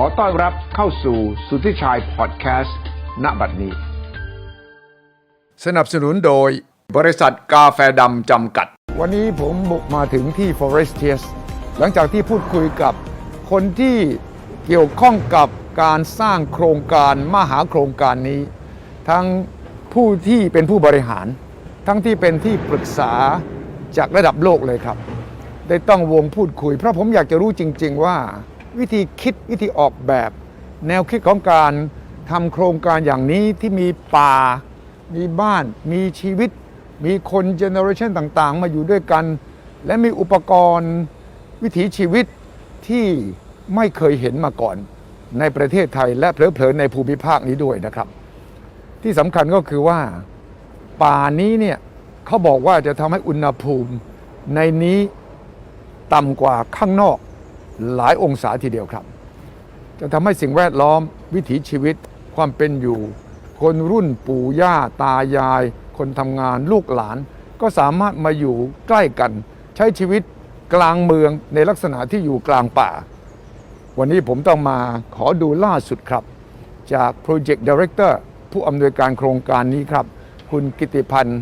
ขอต้อนรับเข้าสู่สุทธิชัยพอดแคสต์ณบัดนี้ สนับสนุนโดยบริษัทกาแฟดำจำกัด วันนี้ผมบุกมาถึงที่ Forestiers หลังจากที่พูดคุยกับคนที่เกี่ยวข้องกับการสร้างโครงการมหาโครงการนี้ ทั้งผู้ที่เป็นผู้บริหาร ทั้งที่เป็นที่ปรึกษาจากระดับโลกเลยครับ ได้ต้องวงพูดคุย เพราะผมอยากจะรู้จริง ๆ ว่า วิธีคิดวิธีออกแบบ แนวคิดของการทำโครงการอย่างนี้ที่มีป่า มีบ้าน มีชีวิต มีคนเจเนอเรชันต่างๆ มาอยู่ด้วยกัน และมีอุปกรณ์วิถีชีวิตที่ไม่เคยเห็นมาก่อนในประเทศไทยและเพลอๆในภูมิภาคนี้ด้วยนะครับ ที่สำคัญก็คือว่าป่านี้เนี่ยเขาบอกว่าจะทำให้อุณหภูมิในนี้ต่ำกว่าข้างนอก หลายองศาทีเดียวครับ จะทำให้สิ่งแวดล้อมวิถีชีวิตความเป็นอยู่ คนรุ่นปู่ย่าตายาย คนทำงานลูกหลาน ก็สามารถมาอยู่ใกล้กัน ใช้ชีวิตกลางเมืองในลักษณะที่อยู่กลางป่า วันนี้ผมต้องมาขอดูล่าสุดครับ จาก Project Director ผู้อำนวยการโครงการนี้ครับ คุณกิติพันธ์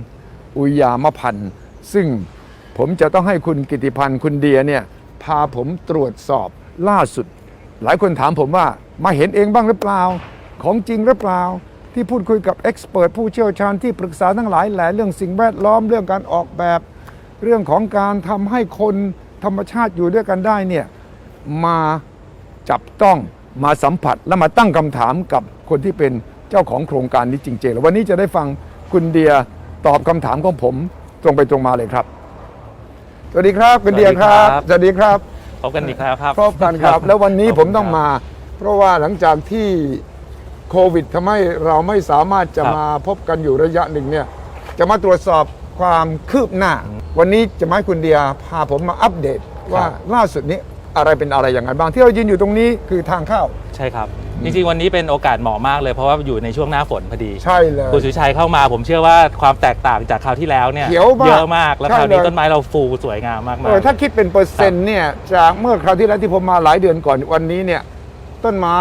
อุยามพันธ์ซึ่งผมจะต้องให้คุณกิติพันธ์คุณเดียเนี่ย พาผมตรวจสอบล่าสุด หลายคนถามผมว่ามาเห็นเองบ้างหรือเปล่า ของจริงหรือเปล่า ที่พูดคุยกับเอ็กซ์เพรสผู้เชี่ยวชาญที่ปรึกษาทั้งหลายแหล่เรื่องสิ่งแวดล้อมเรื่องการออกแบบ เรื่องของการทำให้คนธรรมชาติอยู่ด้วยกันได้เนี่ยมาจับต้องมาสัมผัสและมาตั้งคำถามกับคนที่เป็นเจ้าของโครงการนี้จริงๆแล้ววันนี้จะได้ฟังคุณเดียตอบคำถามของผมตรงไปตรงมาเลยครับ สวัสดีครับคุณเดียครับ สวัสดีครับพบกันอีกแล้วครับพบกันครับ แล้ววันนี้ขบผคุมณต้องครับมา เพราะว่าหลังจากที่โควิดทำให้เราไม่สามารถจะครับมาพบกันอยู่ระยะหนึ่งเนี่ย จะมาตรวจสอบความคืบหน้า วันนี้จะมาให้คุณเดียพาผมมาอัปเดตว่าล่าสุดนี้ อะไรเป็นอะไรอย่างไรบ้างที่เรายืนอยู่ตรงนี้คือทางเข้า ใช่ครับ จริงๆ วันนี้เป็นโอกาสเหมาะมากเลย เพราะว่าอยู่ในช่วงหน้าฝนพอดีใช่เลย คุณสุชัยเข้ามาผมเชื่อว่าความแตกต่างจากคราวที่แล้วเนี่ยเขียวมากเยอะมาก แล้วใช่คราวนี้เลย ต้นไม้เราฟูสวยงามมากเออๆถ้าคิดเป็นเปอร์เซ็นต์เนี่ยจากเมื่อคราวที่แล้วที่ผมมาหลายเดือนก่อนวันนี้เนี่ยต้นไม้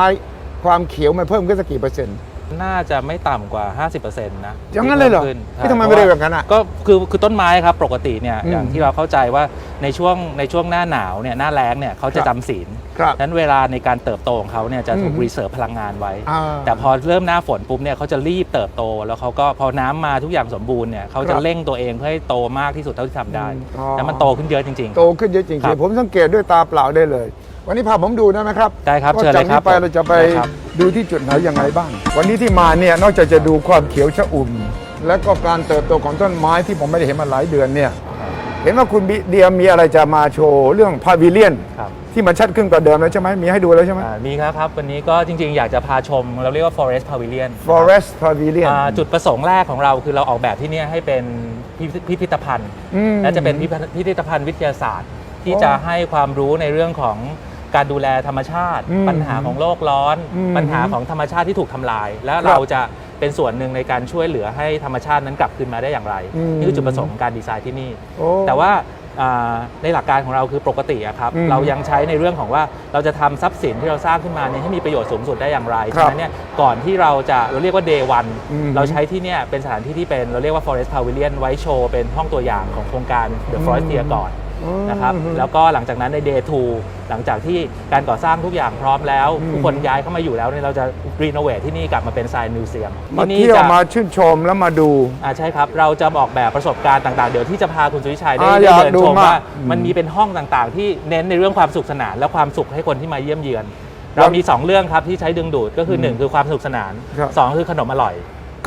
ความเขียวมันเพิ่มขึ้นสักกี่เปอร์เซ็นต์ น่าจะไม่ต่ำกว่า 50%นะอย่างนั้นเลยเหรอที่พิ่ขึ้พี่ทำไมไม่เร็วอย่างนั้นอะก็คือคือต้นไม้ครับปกติเนี่ยอืมอย่างที่เราเข้าใจว่าในช่วงในช่วงหน้าหนาวเนี่ยหน้าแล้งเนี่ยเขาจะครับจำศีลครับนั้นเวลาในการเติบโตของเขาเนี่ยจะถูกอืมรีเซิร์ฟพลังงานไว้อ่าแต่พอเริ่มหน้าฝนปุ๊บเนี่ยเขาจะรีบเติบโต แล้วเขาก็พอน้ำมาทุกอย่างสมบูรณ์เนี่ยเขาคจะรับเร่งตัวเองเพื่อให้โตมากที่สุดเท่าที่ทำได้อ๋อแล้วมันโตขึ้นเยอะจริงโตขึ้นเยอะจริงครับๆผมสังเกตด้วยตาเปล่าได้เลย วันนี้พาผมดูได้ไหมครับได้ครับว่าเชิญเลยจากนี้ครับไปเราจะไปได้ครับดูที่จุดไหนยังไงบ้าง วันนี้ที่มาเนี่ยนอกจากจะดูความเขียวชอุ่ม และก็การเติบโตของต้นไม้ที่ผมไม่ได้เห็นมาหลายเดือนเนี่ยเห็นว่าคุณบิเดียมีอะไรจะมาโชว์เรื่องพาวิเลียนครับที่มันชัดขึ้นกว่าเดิมแล้วใช่ไหมมีให้ดูแล้วใช่ไหมอ่ามีครับครับ วันนี้ก็จริงๆ อยากจะพาชม เราเรียกว่า forest pavilion forest pavilion อ่าจุดประสงค์แรกของเราคือเราออกแบบที่เนี่ยให้เป็นพิพิพิพิธภัณฑ์อืมและจะเป็นพิพิธพิพิธภัณฑ์วิทยาศาสตร์ ที่โอ้จะให้ความรู้ในเรื่องของ การดูแลธรรมชาติ อืมปัญหาของโลกร้อน อืมปัญหาของธรรมชาติที่ถูกทำลาย และครับเราจะเป็นส่วนหนึ่งในการช่วยเหลือให้ธรรมชาตินั้นกลับคืนมาได้อย่างไร อืม นี่คือจุดประสงค์ของการดีไซน์ที่นี่ โอ้ แต่ว่าอ่าในหลักการของเราคือปกติอะครับอืมเรายังใช้ในเรื่องของว่าเราจะทำทรัพย์สินที่เราสร้างขึ้นมาเนี่ยให้มีประโยชน์สูงสุดได้อย่างไรครัฉะบนั้นเนี่ยก่อนที่เราจะเราเรียกว่า day one อืมเราใช้ที่เนี่ยเป็นสถานที่ที่เป็นเราเรียกว่า forest pavilion ไว้โชว์เป็นห้องตัวอย่างของโครงการ the forestier ก่อน นะครับแล้วก็หลังจากนั้นใน day two หลังจากที่การก่อสร้างทุกอย่างพร้อมแล้วอืมทุกคนย้ายเข้ามาอยู่แล้วเนี่ยเราจะรีโนเวทที่นี่กลับมาเป็น science museum มาที่นี่เที่ยวจะมาชื่นชมแล้วมาดูอ่าใช่ครับ เราจะออกแบบประสบการณ์ต่างๆ เดี๋ยวที่จะพาคุณสุวิชัยได้อ่าได้อยากเดินดูชมมากว่าอืมมันมีเป็นห้องต่างๆ ที่เน้นในเรื่องความสุขสนาน และความสุขให้คนที่มาเยี่ยมเยือนครับเรามี 2 เรื่องครับที่ใช้ดึงดูดก็คือ 1 คือความสนุกสนานครับ2คือขนมอร่อย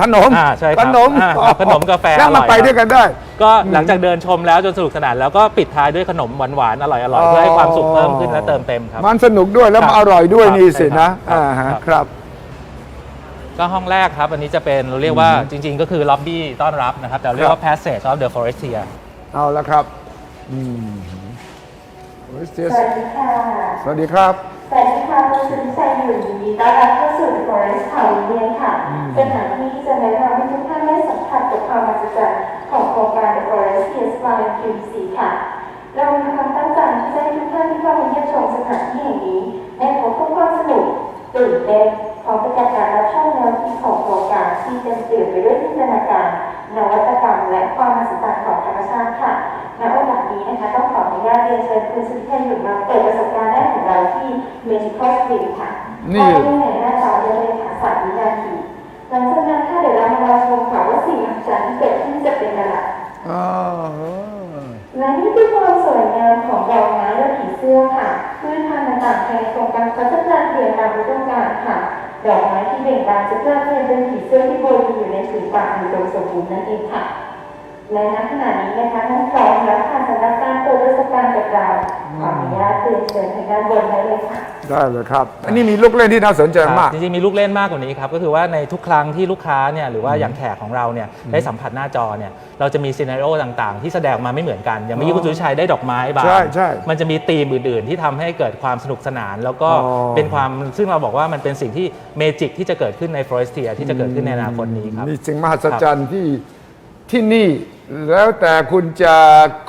ขนมอ่าใช่ครับขนมอ่าครับขนมกาแฟแล้วมาอร่อยไปครับ ด้วยกันได้ ก็หลังจากเดินชมแล้วจนสนุกสนานแล้วก็ปิดท้ายด้วยขนมหวานๆอร่อยๆอ๋อเพื่อให้ความสุขเพิ่มขึ้นและเติมเต็มครับ มันสนุกด้วยแล้วครับมาอร่อยด้วยครับนี่สิใช่ครันะบอ่าฮะครับ ครับ ก็ห้องแรกครับ อันนี้จะเป็นเราเรียกว่าจริง ๆ ก็คือล็อบบี้ต้อนรับนะครับ แต่เราเรียกว่า passage of the forestier เอาละครับอืมสวัสดีค่ะสวัสดีครับ สวัสดีค่ะคุณสุนิชัยอยู่ยินดีต้อนรับเข้าสู่ The Forest Pavilion ค่ะเป็นสถานที่ที่จะแนะนำให้ทุกท่านได้สัมผัสกับความมหัศจรรย์ของโครงการ The Forest Yes Flying QC ค่ะ เรามีความตั้งใจที่จะให้ทุกท่านที่เข้ามาเยี่ยมชมสถานที่แห่งนี้ได้พบกับความสนุกตื่นเต้นพร้อมไปกับการรับชมแนวคิดของโครงการที่เต็มเปี่ยมไปด้วยจินตนาการนวัตกรรมและความมหัศจรรย์ของธรรมชาติค่ะ ณโอกาสนี้นะคะต้องขออนุญาตเรียนเชิญคุณสุทธิชัยหยุ่นมาเปิดประสบการณ์แรกของเราที่ Magical Street ค่ะนี่เข้าไปในหน้าจอได้เลยค่ะสามวินาทีหลังจากนั้นค่ะเดี๋ยวเรามารอชมค่ะว่าสิ่งมหัศจรรย์ที่เกิดขึ้นจะเป็นอะไรอ่าและนี่คือความสวยงามของดอกไม้และผีเสื้อค่ะพืชพันธุ์ต่างๆภายในโครงการพัฒนาเปลี่ยนตามฤดูกาลค่ะ ดอกไม้ที่เบ่งบานจะกลายเป็นผีเสื้อที่โบยบินอยู่ในผืนป่าอันอุดมสมบูรณ์นั่นเองค่ะ และณขณะนี้นะคะทั้งสองแล้วค่ะสำหรับการเปิดเทศกาลกับเราขออนุญาตเรียนเชิญทางด้านบนได้เลยค่ะ ได้เลยครับ อันนี้มีลูกเล่นที่น่าสนใจครับมาก จริงๆมีลูกเล่นมากกว่านี้ครับ ก็คือว่าในทุกครั้งที่ลูกค้าเนี่ยหรือว่าอย่างแขกของเราเนี่ยได้สัมผัสหน้าจอเนี่ยเราจะมีซีนารีโอต่างๆ ที่แสดงออกมาไม่เหมือนกันอย่างเมื่อกี้คุณสุวิชัยได้ดอกไม้บานใช่ใช่มันจะมีธีมอื่นๆ ที่ทำให้เกิดความสนุกสนาน แล้วก็อ๋อเป็นความซึ่งเราบอกว่ามันเป็นสิ่งที่เมจิกที่จะเกิดขึ้นในฟลอริสเทียที่จะเกิดขึ้นในอนาคตนี้ครับนี่สิ่งมหัศจรรย์ที่ ที่นี่แล้วแต่คุณจะ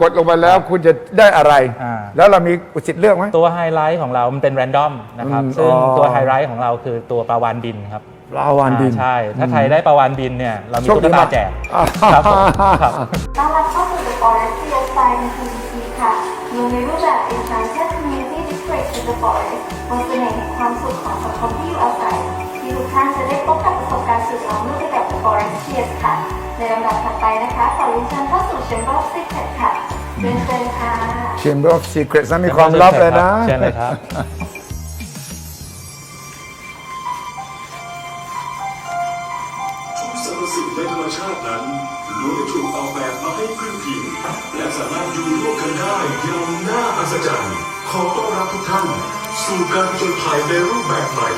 กดลงไปแล้วคุณจะได้อะไร อ่า แล้วเรามีสิทธิ์เลือกไหม ตัวไฮไลท์ของเรา มันเป็นแรนดอมนะครับ อืมซึ่งอ๋อ ตัวไฮไลท์ของเราคือตัวปลาวานบินครับปลาวานดิน อ่ใช่ ถ้าใครได้ปลาวานบินเนี่ย เรามีโชคตุ๊ดีกตามากแจกอ่าครับผมครับ ต้อนรับเข้าสู่ The Forest Field Style ใน PVC ค่ะเมืองในรูปแบบ Enchanted Community District in the Forest บนเสน่ห์แห่งความสุขของสังคมที่อยู่อาศัย ที่ทุกท่านจะได้พบกับประสบการณ์สุดล้ำลึกไปกับ The Forest Field ค่ะ ในลำดับถัดไปนะคะขอเรียนเชิญเข้าสู่ Chamber of Secrets ค่ะเรียนเชิญค่ะ Chamber of Secrets นั้นมีความลับเลยนะ เชิญเลยครับ ทุกสรรพสิ่งในธรรมชาตินั้นล้วนได้ถูกออกแบบมาให้พึ่งพิงและสามารถอยู่ร่วมกันได้อย่างน่าอัศจรรย์ ขอต้อนรับทุกท่าน สู่การผจญภัยในรูปแบบใหม่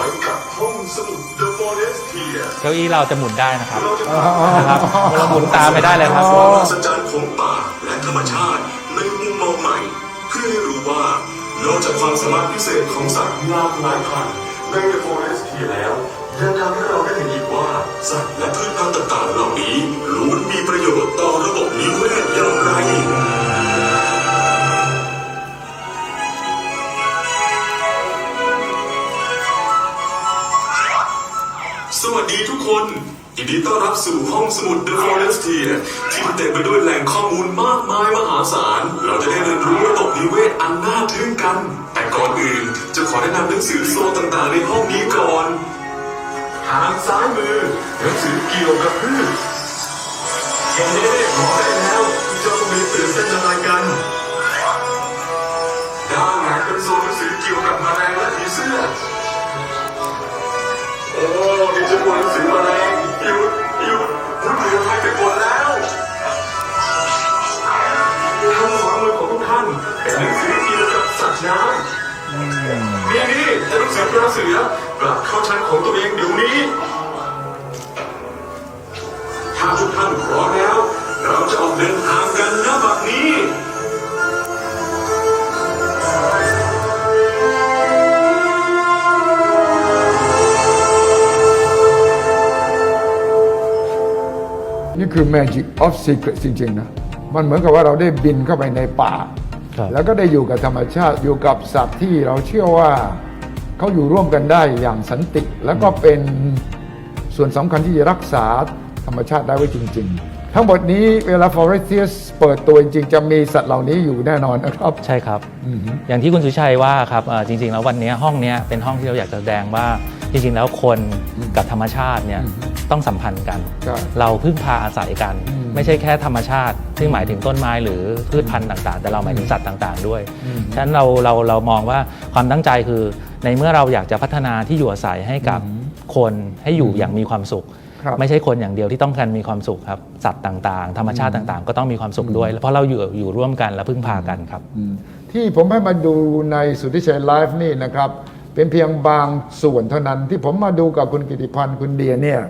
ไปกับห้องสมุด The Forest Here เก้าอี้เราจะหมุนได้นะครับเราจะพานะครับเราหมุนตามไปได้เลยครับความอัศจรรย์ของป่าและธรรมชาติในมุมมองใหม่เพื่อให้รู้ว่านอกจากความสามารถพิเศษของสัตว์หลากหลายพันธุ์ใน The Forest Here แล้วยังทำให้เราได้เห็นอีกว่าสัตว์และพืชพันธุ์ต่างๆเหล่านี้ล้วนมีประโยชน์ต่อระบบนิเวศอย่างไร คนยินดีต้อนรับสู่ห้องสมุด The Forestier ที่เต็มไปด้วยแหล่งข้อมูลมากมายมหาศาล เราจะได้เรียนรู้ระบบนิเวศอันน่าทึ่งกัน แต่ก่อนอื่นจะขอแนะนำหนังสือโซนต่างๆในห้องนี้ก่อน ทางซ้ายมือหนังสือเกี่ยวกับพืชเห็นเด็กๆขอได้แล้วเจ้ามีตื่นเต้นอะไรกัน น้ำนี่นี่หนังสือปลาเสือกลับเข้าชั้นของตัวเองเดี๋ยวนี้ ถ้าทุกท่านพร้อมแล้ว เราจะออกเดินทางกันณบัดนี้นี่คือ Magic of Secret จริง ๆ นะ มันเหมือนกับว่าเราได้บินเข้าไปในป่า แล้วก็ได้อยู่กับธรรมชาติอยู่กับสัตว์ที่เราเชื่อว่าเขาอยู่ร่วมกันได้อย่างสันติ แล้วก็เป็นส่วนสำคัญที่จะรักษาธรรมชาติได้ไว้จริง ๆ ทั้งหมดนี้เวลา Forestiers เปิดตัวจริงๆ จะมีสัตว์เหล่านี้อยู่แน่นอนนะครับ ใช่ครับ อย่างที่คุณสุชัยว่าครับเอ่อจริงๆแล้ววันนี้ห้องเนี้ยเป็นห้องที่เราอยากจะแสดงว่าจริงๆแล้วคนกับธรรมชาติเนี่ยต้องสัมพันธ์กันใช่เราพึ่งพาอาศัยกัน อืมไม่ใช่แค่ธรรมชาติ ซึ่งหมายถึงต้นไม้หรือพืชพันธุ์ต่างๆ แต่เราหมายถึงสัตว์ต่างๆ ด้วยฉะนั้นเราเราเรามองว่าความตั้งใจคือ ในเมื่อเราอยากจะพัฒนาที่อยู่อาศัยให้กับคนให้อยู่อย่างมีความสุข ครับ ไม่ใช่คนอย่างเดียวที่ต้องการมีความสุขครับสัตว์ต่างๆ ธรรมชาติต่างๆ ก็ต้องมีความสุขด้วย เพราะเราอยู่อยู่ร่วมกันและพึ่งพากันครับที่ผมให้มาดูในสุทธิชัยไลฟ์นี่นะครับ เป็นเพียงบางส่วนเท่านั้นที่ผมมาดูกับคุณกิติพันธ์คุณเดียเนี่ย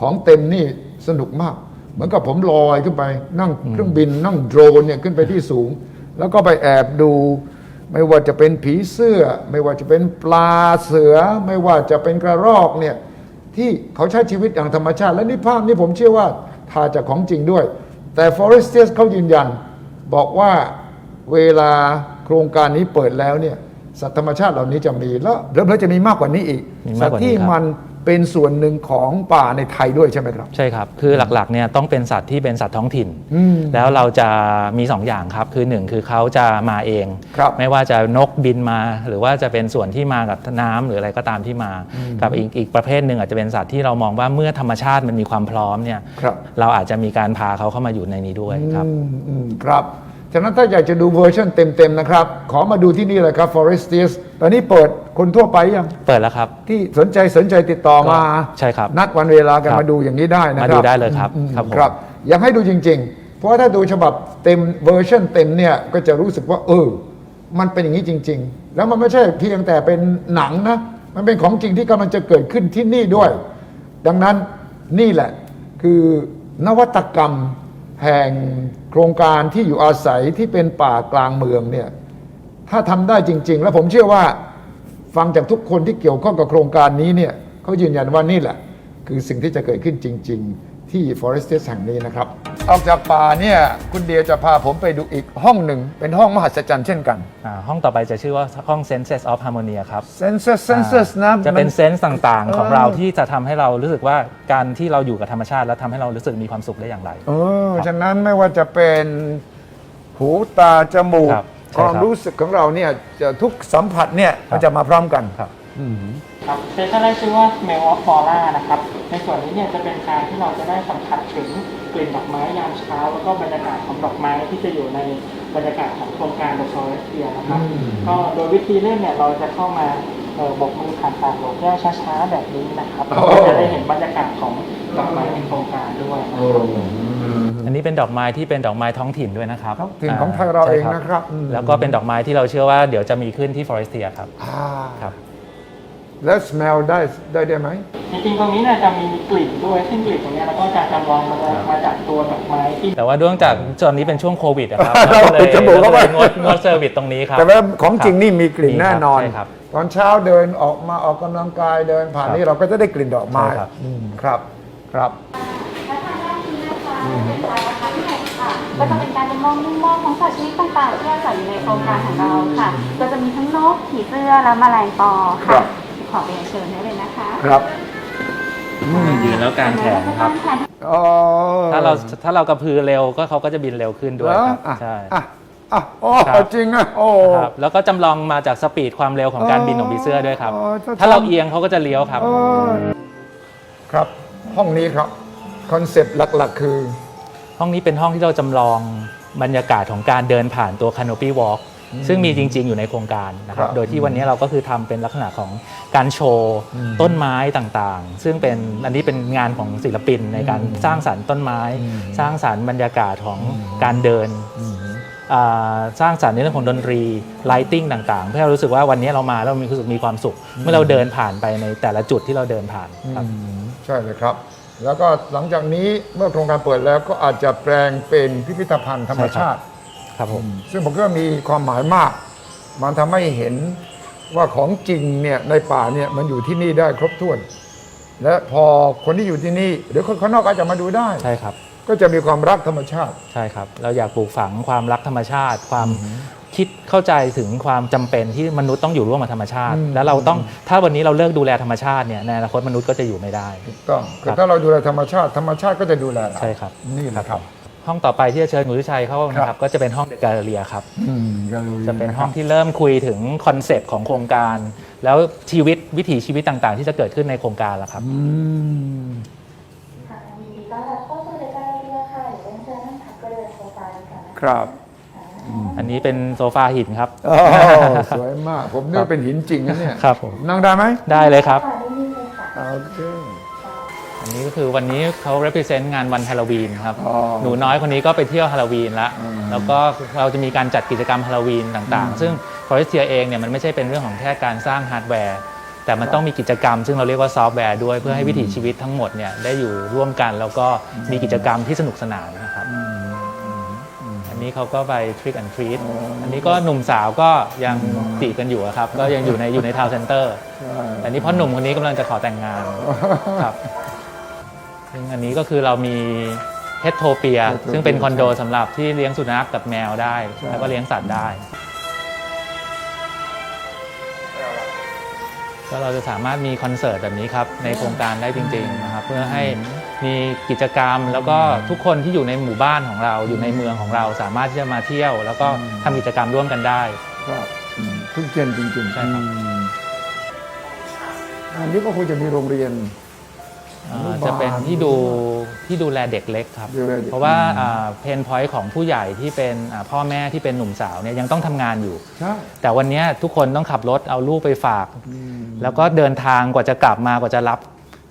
ของเต็มนี่สนุกมาก เหมือนกับผมลอยขึ้นไปนั่งเครื่องบินนั่งโดรนเนี่ยขึ้นไปที่สูง แล้วก็ไปแอบดู ไม่ว่าจะเป็นผีเสื้อ ไม่ว่าจะเป็นปลาเสือ ไม่ว่าจะเป็นกระรอกเนี่ย ที่เขาใช้ชีวิตอย่างธรรมชาติ และนี่ภาพนี้ผมเชื่อว่าถ่ายจากของจริงด้วย แต่ Forestiers เขายืนยัน บอกว่าเวลาโครงการนี้เปิดแล้วเนี่ยสัตว์ธรรมชาติเหล่านี้จะมีแล้วเริ่มจะมีมากกว่านี้อีกมีสัมาตกกว่าว์นี้ที่ครับมัน เป็นส่วนหนึ่งของป่าในไทยด้วยใช่ไหมครับ ใช่ครับ คือหลักๆเนี่ยต้องเป็นสัตว์ที่เป็นสัตว์ท้องถิ่น อืม แล้วเราจะมี2อย่างครับ คือ 1 คือเขาจะมาเอง ครับไม่ว่าจะนกบินมา หรือว่าจะเป็นส่วนที่มากับน้ำหรืออะไรก็ตามที่มา กับอีกอีกประเภทหนึ่งอาจจะเป็นสัตว์ที่เรามองว่าเมื่อธรรมชาติมันมีความพร้อมเนี่ย ครับ เราอาจจะมีการพาเขาเข้ามาอยู่ในนี้ด้วยครับ อืมอืมครับ ฉะนั้นถ้าอยากจะดูเวอร์ชันเต็ม ๆ นะครับ ขอมาดูที่นี่เลยครับ Forestius ตอนนี้เปิดคนทั่วไปยัง เปิดแล้วครับ ที่สนใจสนใจติดต่อมา ใช่ครับ นัดวันเวลากันครับมาดูอย่างนี้ได้นะครับ มาดูได้เลยครับอืมครับผมครับอยากให้ดูจริง ๆ เพราะว่าถ้าดูฉบับเต็มเวอร์ชันเต็มเนี่ยก็จะรู้สึกว่าเออ มันเป็นอย่างนี้จริง ๆ แล้วมันไม่ใช่เพียงแต่เป็นหนังนะ มันเป็นของจริงที่กำลังจะเกิดขึ้นที่นี่ด้วย ดังนั้นนี่แหละคือนวัตกรรม แห่งโครงการที่อยู่อาศัยที่เป็นป่ากลางเมืองเนี่ยถ้าทำได้จริง ๆ แล้วผมเชื่อว่าฟังจากทุกคนที่เกี่ยวข้องกับโครงการนี้เนี่ยเขายืนยันว่านี่แหละ คือสิ่งที่จะเกิดขึ้นจริง ๆ ที่ Forestes แห่งนี้นะครับออกจากป่าเนี่ยคุณเดียจะพาผมไปดูอีกห้องหนึ่ง เป็นห้องมหัศจรรย์เช่นกัน อ่าห้องต่อไปจะชื่อว่าห้อง Senses of Harmony ครับ Senses Senses นะจะเป็นมั เซนส์ต่างๆ ของเราที่จะทำให้เรารู้สึกว่าการที่เราอยู่กับธรรมชาติ แล้วทำให้เรารู้สึกมีความสุขได้อย่างไร เออฉะนั้นไม่ว่าจะเป็นหูตาจมูกครับใช่ความครับรู้สึกของเราเนี่ยจะทุกสัมผัสเนี่ยมันจะมาพร้อมกันครับ ครับเซสชั่นแรกชื่อว่า Smell of Flora นะครับ ในส่วนนี้เนี่ยจะเป็นการที่เราจะได้สัมผัสถึงกลิ่นดอกไม้ยามเช้า แล้วก็บรรยากาศของดอกไม้ที่จะอยู่ในบรรยากาศของโครงการ The Forest Here นะครับ ก็โดยวิธีเล่นเนี่ยเราจะเข้ามาเอ่อบกมือผ่านปากโหลกแก้วช้าๆแบบนี้นะครับโอ้ก็จะได้เห็นบรรยากาศของดอกไม้ในโครงการด้วยนะครับอันนี้เป็นดอกไม้ที่เป็นดอกไม้ท้องถิ่นด้วยนะครับท้องถิ่นของไทยเราใช่เองนะครับอืมแล้วก็เป็นดอกไม้ที่เราเชื่อว่าเดี๋ยวจะมีขึ้นที่ Forestia ครับอ่าครับ แล้ว smell ได้ได้ได้ไหมจริงๆตรงนี้เนี่ยจะมีกลิ่นด้วยซึ่งกลิ่นตรงเนี้ยเราก็จะจำลองมามาจากตัวดอกไม้ที่แต่ว่าเนื่องจากตอนนี้เป็นช่วงโควิดนะครับเราก็เลยปิดจมูกเข้าไป งดงดเซอร์วิสตรงนี้ครับแต่ว่าของจริงนี่มีกลิ่นมีครับแน่นอน ใช่ครับ ตอนเช้าเดินออกมาออกกำลังกายเดินผ่านครับนี่เราก็จะได้กลิ่นดอกไม้ใช่ครับ อืมครับครับ และทางด้านนี้นะคะเป็นสายอาคารที่ไหนค่ะ ก็จะเป็นการจำลองมุมมองของสัตว์ชนิดต่างๆที่อาศัยอยู่ในโครงการของเราค่ะ ก็จะมีทั้งนกผีเสื้อและแมลงปอครัค่ะ บ ขอเรียนเชิญได้เลยนะคะครับยืนแล้วกางแขนครับแขนอ๋อถ้าเราถ้าเรากระพือเร็วก็เขาก็จะบินเร็วขึ้นด้วยเหรอครับอะใช่อะอะโอ้ครับจริงอะโอ้ครับแล้วก็จำลองมาจากสปีดความเร็วของการบินของผีเสื้อด้วยครับอ๋อถ้าถ้าเราทำเอียงเขาก็จะเลี้ยวครับโอ้ครับห้องนี้ครับคอนเซปต์หลักๆ คือ ห้องนี้เป็นห้องที่เราจำลองบรรยากาศของการเดินผ่านตัว Canopy Walk ซึ่งมีจริง ๆ อยู่ในโครงการนะครัครับบโดยที่วันนี้เราก็คือทำเป็นลักษณะของการโชว์ต้นไม้ต่างๆ ซึ่งเป็นอันนี้เป็นงานของศิลปินในการสร้างสรรค์ต้นไม้ สร้างสรรค์บรรยากาศของการเดินอ่าสร้างสรรค์ในเรื่องของดนตรี lighting ต่างๆ เพื่อให้เรารู้สึกว่าวันนี้เรามาแล้วเรามีความสุขมีความสุข เมื่อเราเดินผ่านไปในแต่ละจุดที่เราเดินผ่านครับใช่เลยครับ แล้วก็หลังจากนี้เมื่อโครงการเปิดแล้วก็อาจจะแปลงเป็นพิพิธภัณฑ์ธรรมชาติ ครับผม ซึ่งผมก็มีความหมายมาก มันทำให้เห็นว่าของจริงเนี่ยในป่าเนี่ยมันอยู่ที่นี่ได้ครบถ้วน และพอคนที่อยู่ที่นี่ หรือคนข้างนอกอาจจะมาดูได้ ใช่ครับ ก็จะมีความรักธรรมชาติ ใช่ครับ เราอยากปลูกฝังความรักธรรมชาติ ความคิดเข้าใจถึงความจำเป็นที่มนุษย์ต้องอยู่ร่วมกับธรรมชาติ อืม แล้วเราต้องถ้าวันนี้เราเลิกดูแลธรรมชาติเนี่ยในอนาคตมนุษย์ก็จะอยู่ไม่ได้ ถูกต้องครับถ้าเราดูแลธรรมชาติ ธรรมชาติก็จะดูแลเราใช่ครับ นี่แหละครับ ห้องต่อไปที่จะเชิญคุณวิชัยเข้านะคครัรับบก็จะเป็นห้องเดอะแกลเลียครับ อืมก็รู้จะเป็นครับห้องที่เริ่มคุยถึงคอนเซปต์ของโครงการ แล้วชีวิตวิถีชีวิตต่างๆ ที่จะเกิดขึ้นในโครงการแล้วครับ อืมค่ะยินดีต้อนรับเข้าสู่รายการเรียนค่ะเดี๋ยวเชิญนั่งพักบริเวณโซฟาดีกว่านะคะครับอันนี้เป็นโซฟาหินครับ โอ้สวยมาก ผมนึกว่าเป็นหินจริงนะเนี่ย ครับผม นั่งได้ไหมได้เลยครับ ค่ะนิ่งๆเลยค่ะ โอเค อันนี้ก็คือวันนี้เขา represent งานวันฮาโลวีนครับ อ๋อหนูน้อยคนนี้ก็ไปเที่ยวฮาโลวีนแล้วอืมแล้วก็เราจะมีการจัดกิจกรรมฮาโลวีนต่างๆซึ่ง Forestia เองเนี่ยมันไม่ใช่เป็นเรื่องของแค่การสร้างฮาร์ดแวร์ แต่มันต้องมีกิจกรรม ซึ่งเราเรียกว่าซอฟต์แวร์ด้วยเพื่อให้วิถีชีวิตทั้งหมดเนี่ยได้อยู่ร่วมกันแล้วก็มีกิจกรรมที่สนุกสนานนะครับอันนี้เขาก็ไป Trick and Treat อันนี้ก็หนุ่มสาวก็ยังจีบกันอยู่อะครับ ก็ยังอยู่ในอยู่ในทาวน์เซ็นเตอร์แต่นี่พ่อหนุ่มคนนี้กำลังจะขอแต่งงานครับ ซึ่งอันนี้ก็คือเรามีเฮตโทเปีย ซึ่งเป็นคอนโดสำหรับที่เลี้ยงสุนัขกับแมวได้แล้วก็เลี้ยงสัตว์ได้ ก็เราจะสามารถมีคอนเสิร์ตแบบนี้ครับ ในโครงการได้จริงๆนะครับเพื่อให้มีกิจกรรมแล้วก็ทุกคนที่อยู่ในหมู่บ้านของเราอยู่ในเมืองของเราสามารถที่จะมาเที่ยว แล้วก็ทำกิจกรรมร่วมกันได้ ครับอืมทุกเจนจริงๆใช่ครับ อืมอันนี้ก็คงจะมีโรงเรียนอ่า จะเป็นที่ดูที่ดูแลเด็กเล็กครับ ดูแลเด็ก เพราะว่าเพนพอยต์ของผู้ใหญ่ที่เป็นอ่าพ่อแม่ที่เป็นหนุ่มสาวเนี่ยยังต้องทำงานอยู่ ใช่ แต่วันเนี้ยทุกคนต้องขับรถเอาลูกไปฝาก แล้วก็เดินทางกว่าจะกลับมากว่าจะรับ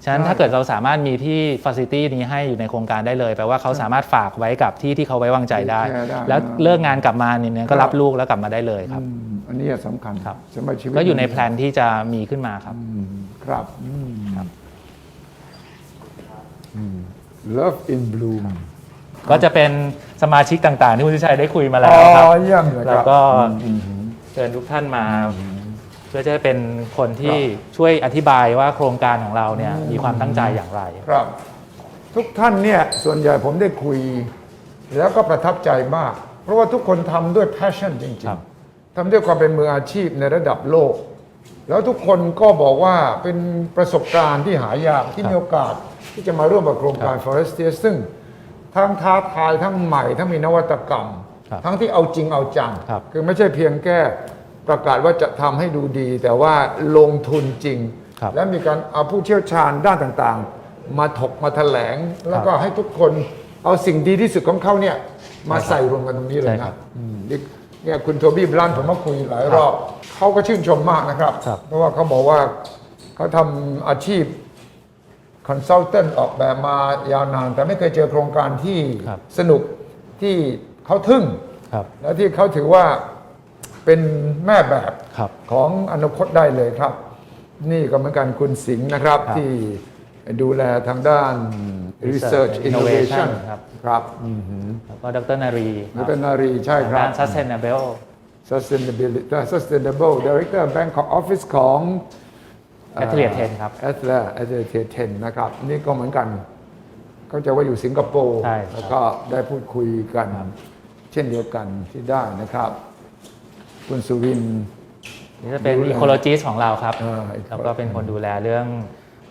ฉะนั้นใช่ ถ้าเกิดเราสามารถมีที่ฟ a ซิตี้นี้ให้อยู่ในโครงการได้เลยแปลว่าเขาสามารถฝากไว้กับที่ที่เขาไว้วางใจได้ แชร์ได้ แล้วเลิกงานกลับมาเนี่ยก็รับลูกแล้วกลับมาได้เลยครับ อืมอันนี้สำคัญครับ สำหรับชีวิตก็อยู่ในแพลนที่จะมีขึ้นมาครับ อืมครับอืมครับอืม Love in Bloom ก็จะเป็นสมาชิกต่างๆ ที่คุณทิชัยได้คุยมาแล้อ๋วครับอเยี่ยมเลยคแล้รัวบก็อืมอืมเชิญทุกท่านมาเพื่อจะเป็นคนที่ช่วยอธิบายว่าโครงการของเราเนี่ยมีความตั้งใจอย่างไร ครับ ทุกท่านเนี่ย ส่วนใหญ่ผมได้คุย แล้วก็ประทับใจมาก เพราะว่าทุกคนทำด้วย passion จริงครับ ๆทำด้วยความเป็นมืออาชีพในระดับโลก แล้วทุกคนก็บอกว่าเป็นประสบการณ์ที่หายากที่มีโอกาส ที่จะมาร่วมกับโครงการ Forestier ซึ่งทั้งท้าทายทั้งใหม่ ทั้งมีนวัตกรรม ครับทั้งที่เอาจริงเอาจังครับคือไม่ใช่เพียงแค่ประกาศว่าจะทำให้ดูดี แต่ว่าลงทุนจริง ครับ และมีการเอาผู้เชี่ยวชาญด้านต่างๆ มาถกมาแถลง แล้วก็ให้ทุกคนเอาสิ่งดีที่สุดของเขาเนี่ยมาใส่รวมกันตรงนี้เลยใช่ครันะบอืมนี่เนี่ยคุณโทบี้บลันผมมาคุยหลายรอบเขาก็ชื่นชมมากนะครับ ครับ เพราะว่าเขาบอกว่าเขาทำอาชีพ คอนซัลเทนออกแบบมายาวนาน แต่ไม่เคยเจอโครงการที่ครับสนุกที่เขาทึ่ง ครับ และที่เขาถือว่าเป็นแม่แบบครับ ของอนาคตได้เลยครับ นี่ก็เหมือนกันคุณสิงห์นะครับครับที่ดูแลทางด้าน Research Research Innovation Innovation ครับ ครับอืมแล้วก็ดรนารีแล้วก็นารีใช่ครัด้าบ น sustainable Sustainability Sustainable Director Bangkok Office ของ affiliate 10ครับแอสลาแอสเทเทนนะครับ นี่ก็เหมือนกัน เขาจะว่าอยู่สิงคโปร์ใช่ครับแล้วก็ได้พูดคุยกัน เช่นเดียวกันที่ได้นะครับ คุณสุวินทร์นี่จะเป็นดูแล ecologist ของเราครับอ่าแล้วก็เป็นคนดูแลเรื่อง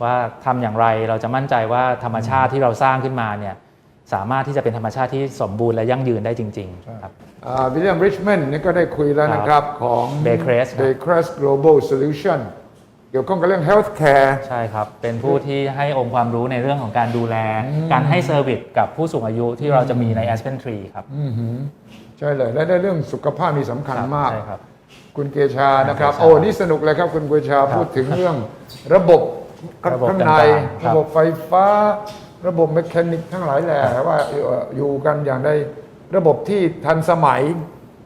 ว่าทำอย่างไรเราจะมั่นใจว่าธรรมชาติที่เราสร้างขึ้นมาเนี่ยสามารถที่จะเป็นธรรมชาติที่สมบูรณ์และยั่งยืนได้จริง ๆ ครับวิลเลียมริชแมนนี่ก็ได้คุยแล้วนะครับของ Baycrest ครับ Baycrest Global Solution เกี่ยวข้องกับเรื่อง healthcare ใช่ครับ เป็นผู้ที่ให้องค์ความรู้ในเรื่องของการดูแล การให้เซอร์วิสกับผู้สูงอายุที่เราจะมีใน Aspen Tree ครับอือหือใช่เลย และในเรื่องสุขภาพนี่สำคัญมากใช่ครับ คุณเกชานะครับเกชาโอ้ นี่สนุกเลยครับ คุณเกชาพูดถึงเรื่องระบบระบบข้างในต่างๆครับระบบไฟฟ้า ระบบเมคานิกทั้งหลายแหล่ว่าเอ่ออยู่กันอย่างได้ระบบที่ทันสมัย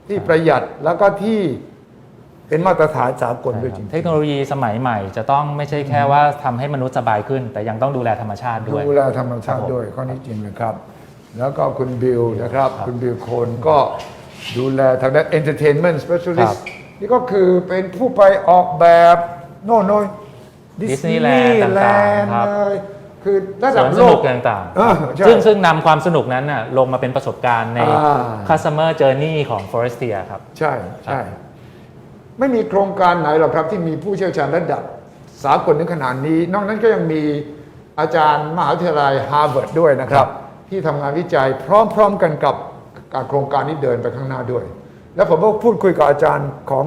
ที่ประหยัดแล้วก็ที่ เป็นมาตรฐานสากลด้วยจริงเทคโนโลยีสมัยใหม่จะต้องไม่ใช่แค่ว่าทำให้มนุษย์สบายขึ้น แต่ยังต้องดูแลธรรมชาติด้วยดูแลธรรมชาติครับผมด้วยข้อนี้จริงนะครับ แล้วก็คุณบิลนะครับ คุณบิลโคนก็ดูแลทางด้าน entertainment ครั specialist บนี่ก็คือเป็นผู้ไปออกแบบโน่นโน่น Disneyland ต่างๆครับเลยคือระสดับวนสโลนุกกต่างเออใช่ๆซึ่งซึ่งนำความสนุกนั้นน่ะลงมาเป็นประสบการณ์ในอ่า customer journey ของ Forestia ครับ ใช่ใช่ ไม่มีโครงการไหนหรอกครับ ที่มีผู้เชี่ยวชาญระดับสากลถึงขนาดนี้ นอกนั้นก็ยังมีอาจารย์มหาวิทยาลัยฮาร์วาร์ดด้วยนะครับ ที่ทำงานวิจัยพร้อมๆกันกับการโครงการนี้เดินไปข้างหน้าด้วย แล้วผมก็พูดคุยกับอาจารย์ของ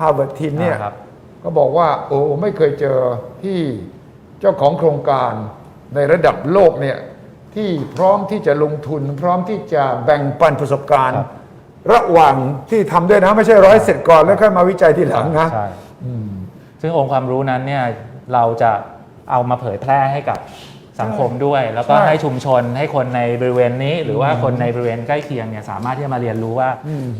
ฮาร์วาร์ดทีมเนี่ยอ่าครับก็บอกว่าโอ้ไม่เคยเจอที่เจ้าของโครงการในระดับโลกเนี่ยที่พร้อมที่จะลงทุน พร้อมที่จะแบ่งปันประสบการณ์ค รับระหว่างที่ทำด้วยนะ ไม่ใช่ร้อยเสร็จก่อนแล้วค่อยมาวิจัยทีหลังนะ ใช่ซึ่งองค์ความรู้นั้นเนี่ยเราจะเอามาเผยแพร่ให้กับสังคมด้วย แล้วก็ใช่ให้ชุมชนให้คนในบริเวณนี้ หรือว่าคนในบริเวณใกล้เคียงเนี่ยสามารถที่จะมาเรียนรู้ว่า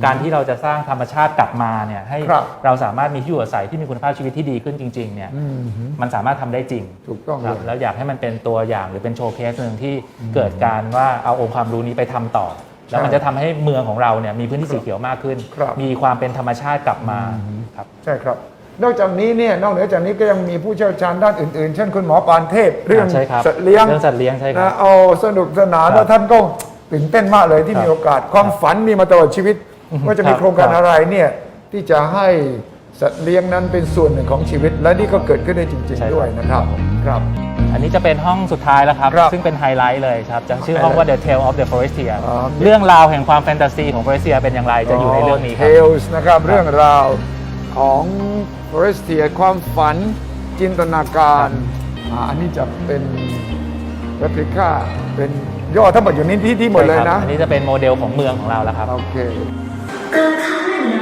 การที่เราจะสร้างธรรมชาติกลับมาเนี่ยให้ครับ เราสามารถมีที่อยู่อาศัยที่มีคุณภาพชีวิตที่ดีขึ้นจริงๆเนี่ยมันสามารถทำได้จริง ถูกต้องครับเลยแล้วอยากให้มันเป็นตัวอย่างหรือเป็นโชว์เคสหนึ่งที่เกิดการว่าเอาองค์ความรู้นี้ไปทำต่อ แล้วมันจะทำให้เมืองของเราเนี่ยมีพื้นที่สีเขียวมากขึ้นครับมีความเป็นธรรมชาติกลับมาครับใช่ครับ นอกจากนี้เนี่ยนอกเหนือจากนี้ก็ยังมีผู้เชี่ยวชาญด้านอื่นๆ เช่นคุณหมอปานเทพเรื่องใช่ครับสัตว์เลี้ยงเรื่องสัตว์เลี้ยงใช่ครับนะเอาสนุกสนานครับแล้วท่านก็ตื่นเต้นมากเลยที่ครับมีโอกาสความฝันมีมาตลอดชีวิตว่าจะมีครับโครงการครับอะไรเนี่ยที่จะให้สัตว์เลี้ยงนั้นเป็นส่วนหนึ่งของชีวิต และนี่ก็เกิดขึ้นได้จริงใช่ครับๆด้วยนะครับครับ อันนี้จะเป็นห้องสุดท้ายแล้วครับ ครับซึ่งเป็นไฮไลท์เลยครับ จะชื่อห้องว่า The Tale of the Forestier อ๋อ เรื่องราวแห่งความแฟนตาซีของ Forestier เป็นอย่างไรจะอยู่ในเรื่องนี้ครับ Tales นะครับ เรื่องราวของ Forestia ความฝันจินตนาการอ่าอันนี้จะเป็น replica เป็นย่อทั้งหมดอยู่นี้ที่ที่หมดเลยใช่ครันะบอันนี้จะเป็นโมเดลของเมืองของเราแล้วครับ โอเค เกินข้ามแผ่นดินมา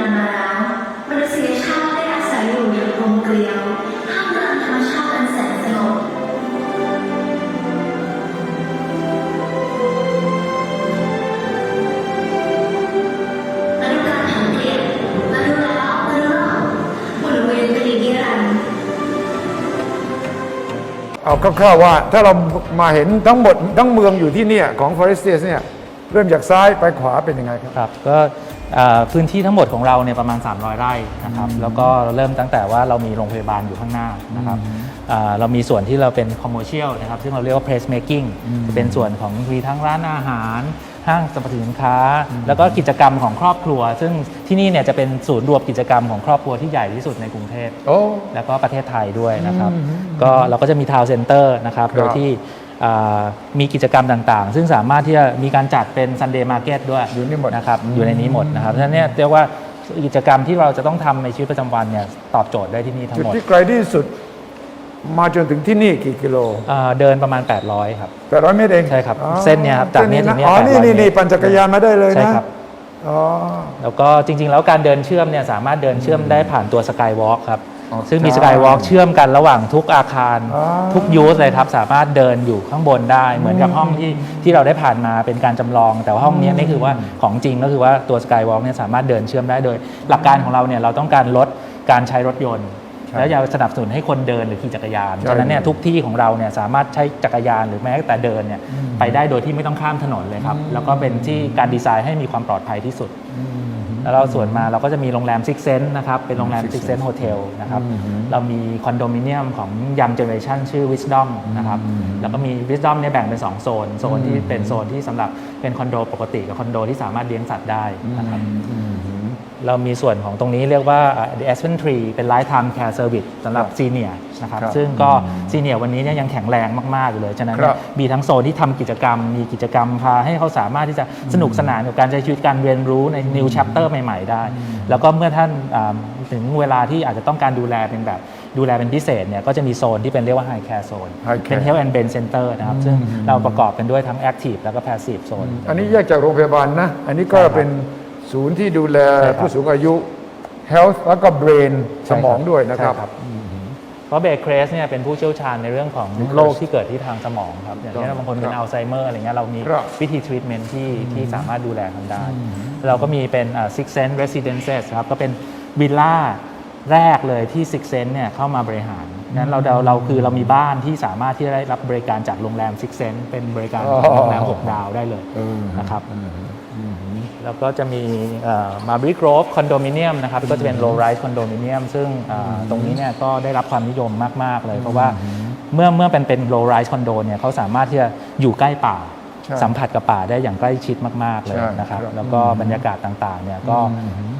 คร่าวๆว่า ถ้าเรามาเห็นทั้งหมดทั้งเมืองอยู่ที่เนี่ยของ Forestia เนี่ยเริ่มจากซ้ายไปขวาเป็นยังไงครับ ครับก็เอ่อพื้นที่ทั้งหมดของเราเนี่ยประมาณ 300 ไร่นะครับแล้วก็เริ่มตั้งแต่ว่าเรามีโรงพยาบาลอยู่ข้างหน้านะครับอ่าเรามีส่วนที่เราเป็นคอมเมอร์เชียลนะครับซึ่งเราเรียกว่า place making จะเป็นส่วนของมีทั้งร้านอาหาร ห้างสรรพสินค้า แล้วก็กิจกรรมของครอบครัว ซึ่งที่นี่เนี่ยจะเป็นศูนย์รวมกิจกรรมของครอบครัวที่ใหญ่ที่สุดในกรุงเทพโอ้ แล้วก็ประเทศไทยด้วยนะครับก็เราก็จะมีทาวน์เซ็นเตอร์นะครับครับ โดยที่อ่ามีกิจกรรมต่างๆ ซึ่งสามารถที่จะมีการจัดเป็นซันเดย์มาร์เก็ตด้วย อยู่นี่หมด นะครับอยู่ในนี้หมดนะครับเพราะฉะนั้นเนี่ยเรียกว่ากิจกรรมที่เราจะต้องทำในชีวิตประจำวันเนี่ยตอบโจทย์ได้ที่นี่ทั้งจุดหมด ที่ไกลที่สุด มาจนถึงที่นี่กี่กิโลอ่าเดินประมาณ 800 ครับ แปดร้อยเมตรเองใช่ครับอ๋อเส้นเนี่ยครับจากนี้ถึงเนี่ยอ๋อนี่800นี่นี่เมตรปั่นจักรยานมาได้เลยใช่นะครับ อ๋อ แล้วก็จริงๆ แล้วการเดินเชื่อมเนี่ยสามารถเดินเชื่อมได้ผ่านตัวสกายวอล์กครับ อ๋อซึ่งมีใช่สกายวอล์กเชื่อมกันระหว่างทุกอาคาร อ๋อ ทุกยูสเลยครับ สามารถเดินอยู่ข้างบนได้ เหมือนกับห้องที่ที่เราได้ผ่านมาเป็นการจำลอง แต่ว่าห้องเนี้ยนี่คือว่าของจริงก็คือว่าตัวสกายวอล์กเนี่ยสามารถเดินเชื่อมได้โดย หลักการของเราเนี่ยเราต้องการลดการใช้รถยนต์ใช่ แล้วอยากสนับสนุนให้คนเดินหรือขี่จักรยานใช่ฉะนั้นเนี่ยทุกที่ของเราเนี่ยสามารถใช้จักรยานหรือแม้แต่เดินเนี่ยไปได้โดยที่ไม่ต้องข้ามถนนเลยครับ แล้วก็เป็นที่การดีไซน์ให้มีความปลอดภัยที่สุดแล้วเราส่วนมาเราก็จะมีโรงแรม Six Sense นะครับ เป็นโรงแรม Six Sense Hotel นะครับ เรามีคอนโดมิเนียมของ Young Generation ชื่อ Wisdom นะครับ แล้วก็มี Wisdom เนี่ยแบ่งเป็น 2 โซน โซนที่เป็นโซนที่สำหรับเป็นคอนโดปกติกับคอนโดที่สามารถเลี้ยงสัตว์ได้นะครับ เรามีส่วนของตรงนี้เรียกว่า The Aspen Tree เป็น Lifetime Care Service สำหรับซีเนียนะครับครับซึ่งก็ซีเนียวันนี้เนี่ยยังแข็งแรงมาก ๆ อยู่เลย ฉะนั้นครับมีทั้งโซนที่ทำกิจกรรม มีกิจกรรมพาให้เขาสามารถที่จะสนุกสนานกับการใช้ชีวิตการเรียนรู้ใน new chapter ใหม่ ๆ ได้ แล้วก็เมื่อท่านอ่าถึงเวลาที่อาจจะต้องการดูแลเป็นแบบดูแลเป็นพิเศษเนี่ยก็จะมีโซนที่เป็นเรียกว่า high care zone High care เป็น health and brain center นะครับ ซึ่งเราประกอบกันด้วยทั้ง active แล้วก็ passive zone อันนี้แยกจากโรงพยาบาลนะ อันนี้ก็ใช่ครับเป็น ศูนย์ที่ดูแลใช่ครับ ผู้สูงอายุ health แล้วก็ brain ใช่สมองด้วยนะครับ ใช่เพราะเบคเรสเนี่ยเป็นผู้เชี่ยวชาญในเรื่องของโรคที่เกิดที่ทางสมองครับ อย่างเช่นบางคนเป็นครับอัลไซเมอร์อะไรเงี้ยเรามีครับวิธีทรีทเมนต์ที่ที่สามารถดูแลทำได้ เราก็มีเป็น Six Sense Residences ครับ ก็เป็นวิลล่าแรกเลยที่ Six Sense เนี่ยเข้ามาบริหารนั้นเราเราเราคือเรามีบ้านที่สามารถที่จะได้รับบริการจากโรงแรม Six Sense เป็นบริการของโรงแรม6ดาวได้เลยเออนะครับ แล้วก็จะมีมาบริกรอฟคอนโดมิเนียมนะครับก็จะเป็น low rise คอนโดมิเนียมซึ่งอ่าตรงนี้เนี่ยก็ได้รับความนิยมมาก ๆ เลย เพราะว่าเมื่อเมื่อเป็นเป็น low rise คอนโดเนี่ยเขาสามารถที่จะอยู่ใกล้ป่าใช่สัมผัสกับป่าได้อย่างใกล้ชิดมาก ๆ เลยใช่นะครับครับแล้วก็บรรยากาศต่างๆเนี่ยก็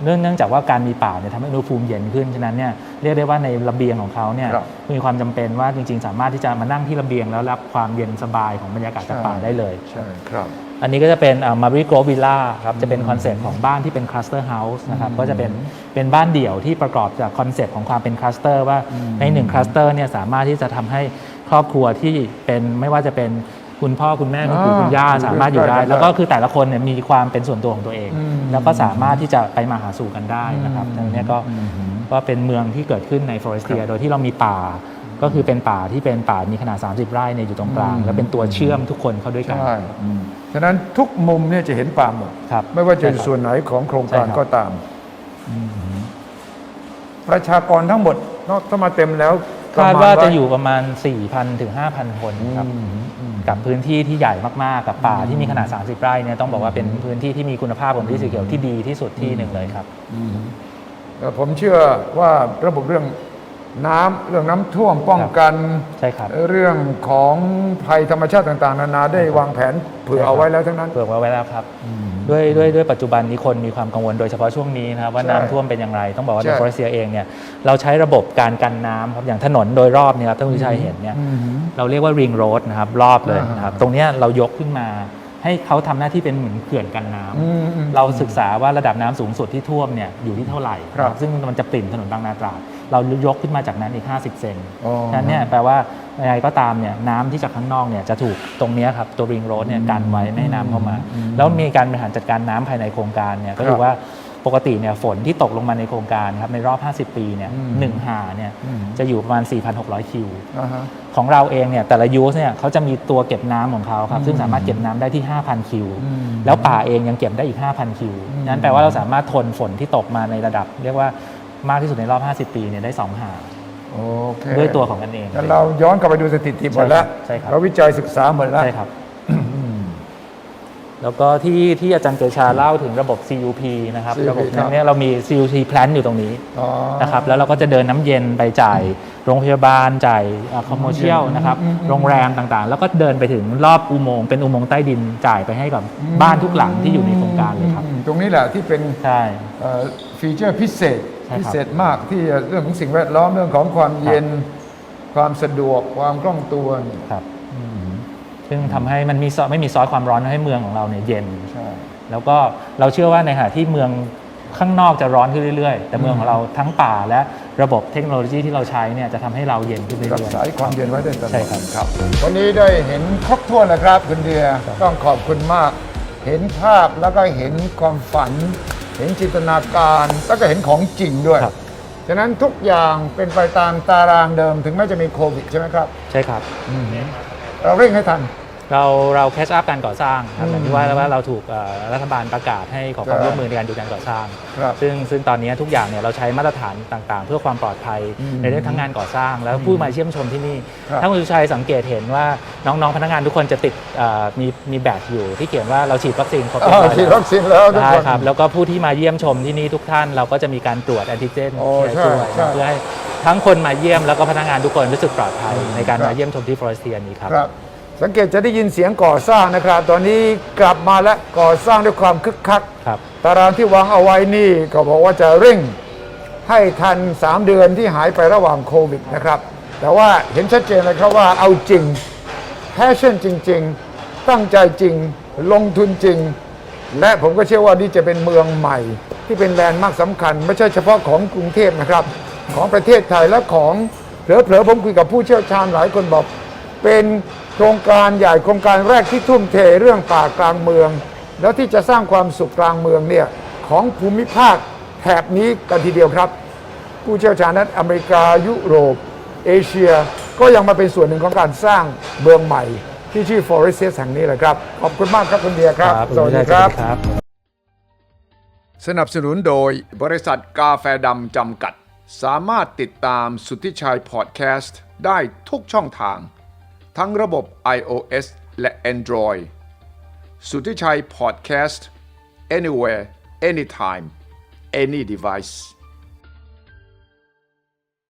เนื่องเนื่องจากว่าการมีป่าเนี่ยทำให้อุณหภูมิเย็นขึ้นฉะนั้นเนี่ยเรียกได้ว่าในระเบียงของเขาเนี่ยครับมีความจำเป็นว่าจริง ๆ สามารถที่จะมานั่งที่ระเบียงแล้วรับความเย็นสบายของบรรยากาศจากป่าได้เลยใช่ครับ อันนี้ก็จะเป็นมาริโกวิลล่าครับจะเป็นคอนเซ็ปต์ของบ้านที่เป็นคลัสเตอร์เฮาส์นะครับก็จะเป็นเป็นบ้านเดี่ยวที่ประกอบจากคอนเซ็ปต์ของความเป็นคลัสเตอร์ว่าในหนึ่งคลัสเตอร์เนี่ยสามารถที่จะทำให้ครอบครัวที่เป็นไม่ว่าจะเป็นคุณพ่อคุณแม่คุณปู่อ่าคุณย่าสามารถอยู่ได้ได้ แล้วก็คือแต่ละคนเนี่ยมีความเป็นส่วนตัวของตัวเองอืมแล้วก็สามารถที่จะไปมาหาสู่กันได้นะครับดังนั้นเนยก็ก็เป็นเมืองที่เกิดขึ้นในฟลอเรสเตียโดยที่เรามีป่า ก็คือเป็นป่าที่เป็นป่ามีขนาด 30 ไร่เนี่ยอยู่ตรงกลาง และเป็นตัวเชื่อมทุกคนเข้าด้วยกัน ใช่ฉะนั้นทุกมุมเนี่ยจะเห็นป่าหมด ครับไม่ว่าจะใช่ครับส่วนไหนของโครงการใช่ครับ ก็ตาม ประชากรทั้งหมดนอกถ้ามาเต็มแล้วคาดว่าปรมณจะอยู่ประมาณ 4,000 ถึง 5,000 คนครับ กับพื้นที่ที่ใหญ่มาก ๆ กับป่าที่มีขนาด 30 ไร่เนี่ยต้องบอกว่าเป็นพื้นที่ที่มีคุณภาพของที่สีเขียวที่ดีที่สุดที่หนึ่งเลยครับ เอ่อผมเชื่อว่าระบบเรื่อง น้ำเรื่องน้ำท่วมป้องกันใช่ครับเรื่องของภัยธรรมชาติต่าง ๆ นานาได้วางแผนเผื่อเอาไว้แล้วทั้งนั้นเผื่อไว้แล้วครับด้วยด้วยด้วยปัจจุบันนี้คนมีความกังวลโดยเฉพาะช่วงนี้นะครับว่าใช่น้ำท่วมเป็นอย่างไรต้องบอกว่าใช่ในฟอเรสเซียเองเนี่ยเราใช้ระบบการกันน้ำครับอย่างถนนโดยรอบเนี่ยครับท่านผู้ชายเห็นเนี่ยอืมเราเรียกว่าริงโรดนะครับรอบเลยอ่านะครับตรงเนี้ยเรายกขึ้นมาให้เขาทำหน้าที่เป็นเหมือนเขื่อนกันน้ำอืมอืมเราศึกษาว่าระดับน้ำสูงสุดที่ท่วมเนี่ยอยู่ที่เท่าไหร่ครับซึ่งมันจะปริ่มถนนบางนาตราด เรายกขึ้นมาจากนั้นอีก 50 เซนอ๋อฉะนั้นเนี่ยแปลว่ายังไงก็ตามเนี่ยน้ำที่จากข้างนอกเนี่ยจะถูกตรงเนี้ยครับตัวริงโรดเนี่ยกันไว้ไม่ให้น้ำเข้ามา แล้วมีการบริหารจัดการน้ำภายในโครงการเนี่ยก็คือว่าปกติเนี่ยฝนที่ตกลงมาในโครงการครับในรอบ 50 ปีเนี่ยอืม หนึ่งหาเนี่ยอืมจะอยู่ประมาณ 4,600 คิว อ่าฮะ ของเราเองเนี่ยแต่ละยูสเนี่ยเขาจะมีตัวเก็บน้ำของเขาครับซึ่งสามารถเก็บน้ำได้ที่ 5,000 คิว อืมแล้วป่าเองยังเก็บได้อีก 5,000 คิว อืมนั้นแปลว่าเราสามารถทนฝนที่ตกมาในระดับ เรียกว่า มากที่สุดในรอบ 50 ปีเนี่ยได้2หาโอเคด้วยตัวของกันเอง งั้นเราย้อนกลับไปดูสถิติหมดแล้วใช่ครับ เราวิจัยศึกษาหมดแล้ว ใช่ครับ แล้วก็ที่ที่อาจารย์เกชาเล่าถึงระบบ CUP นะครับ CUP ระบบครันั้บนเนี่ยเรามี CUP plan อยู่ตรงนี้อ๋อ นะครับแล้วเราก็จะเดินน้ำเย็นไปจ่ายโรงพยาบาลจ่ายคอมเมอร์เชียลนะครับอืมอืมโรงแรมต่างๆ แล้วก็เดินไปถึงรอบอุโมงค์เป็นอุโมงค์ใต้ดินจ่ายไปให้กับบ้านทุกหลังที่อยู่ในโครงการเลยครับ อืมตรงนี้แหละที่เป็นใช่ เอ่อฟีเจอร์พิเศษใช่ครับ พิเศษมากที่เรื่องของสิ่งแวดล้อมเรื่องของความเย็นความสะดวกความคล่องตัวเนี่ยครับซึ่งทำให้มันมีซอไม่มีซอสความร้อนให้เมืองของเราเนี่ยเย็นใช่แล้วก็เราเชื่อว่าในขณะที่เมืองข้างนอกจะร้อนขึ้นเรื่อยๆ แต่เมืองของเราทั้งป่าและระบบเทคโนโลยีที่เราใช้เนี่ยจะทำให้เราเย็นขึ้นเรื่รักอยษาความเย็นไว้ได้ตลอดใช่ครับครับวันนี้ได้เห็นครบถ้วนแล้วครับคุณเดียต้องขอบคุณมาก เห็นภาพแล้วก็เห็นความฝัน เห็นจินตนาการแล้วก็เห็นของจริงด้วย ครับ ฉะนั้นทุกอย่างเป็นไปตามตารางเดิมถึงแม้จะมีโควิดใช่ไหมครับๆใช่ครับ เราเร่งให้ทัน เราเราแคชอัพการก่อสร้างครับอืมอย่างที่ว่าแล้วว่าเราถูกเอ่อรัฐบาลประกาศให้ขอความครับร่วมมือในการดูการก่อสร้างครับซึ่งซึ่งตอนนี้ทุกอย่างเนี่ยเราใช้มาตรฐานต่างๆ เพื่อความปลอดภัยอืมในเรื่องทั้งงานก่อสร้าง แล้วผู้มาเยี่ยมชมที่นี่ครับถ้าคุณสุชัยสังเกตเห็นว่าน้องๆพนักงานทุกคนจะติดเอ่อมีมีแบตอยู่ที่เขียนว่าเราฉีดวัคซีนครบเรียบอ้าวร้อยฉีดแล้ววัคซีนแล้วทุกได้คนครับแล้วก็ผู้ที่มาเยี่ยมชมที่นี่ทุกท่านเราก็จะมีการตรวจแอนติเจนโอ้ใช่ด้วยใช่เพื่อให้ทั้งคนมาเยี่ยมแล้วก็พนักงานทุกคนรู้สึกปลอดภัยในการครับมาเยี่ยมชมที่ฟลอริสเทียนี้ครับครับ สังเกตจะได้ยินเสียงก่อสร้างนะครับ ตอนนี้กลับมาและก่อสร้างด้วยความคึกคัก ครับ ตารางที่วางเอาไว้นี่ก็บอกว่าจะเร่งให้ทัน 3 เดือนที่หายไประหว่างโควิดนะครับ แต่ว่าเห็นชัดเจนเลยครับว่าเอาจริงแพชชั่นจริง ๆ ตั้งใจจริง ลงทุนจริง และผมก็เชื่อว่านี่จะเป็นเมืองใหม่ ที่เป็นแลนด์มาร์คสำคัญ ไม่ใช่เฉพาะของกรุงเทพนะครับ ของประเทศไทยและของเผลอๆผมคุยกับผู้เชี่ยวชาญหลายคนบอกเป็นโครงการใหญ่โครงการแรกที่ทุ่มเทเรื่องป่ากลางเมือง แล้วที่จะสร้างความสุขกลางเมืองเนี่ยของภูมิภาคแถบนี้กันทีเดียวครับ ผู้เชี่ยวชาญนั้นอเมริกายุโรป เอเชียก็ยังมาเป็นส่วนหนึ่งของการสร้างเมืองใหม่ ที่ชื่อ f o r e s t แห่งนี้แหละครับ ขอบคุณมากครับคุณเดียครับคุณวิชัยสวัสดีครับ สนับสนุนโดยบริษัทกาแฟดำจำกัด สามารถติดตามสุทธิชัยพอดแคสต์ได้ทุกช่องทาง ทั้งระบบ iOS และ Android สุทธิชัยพอดแคสต์ anywhere anytime any device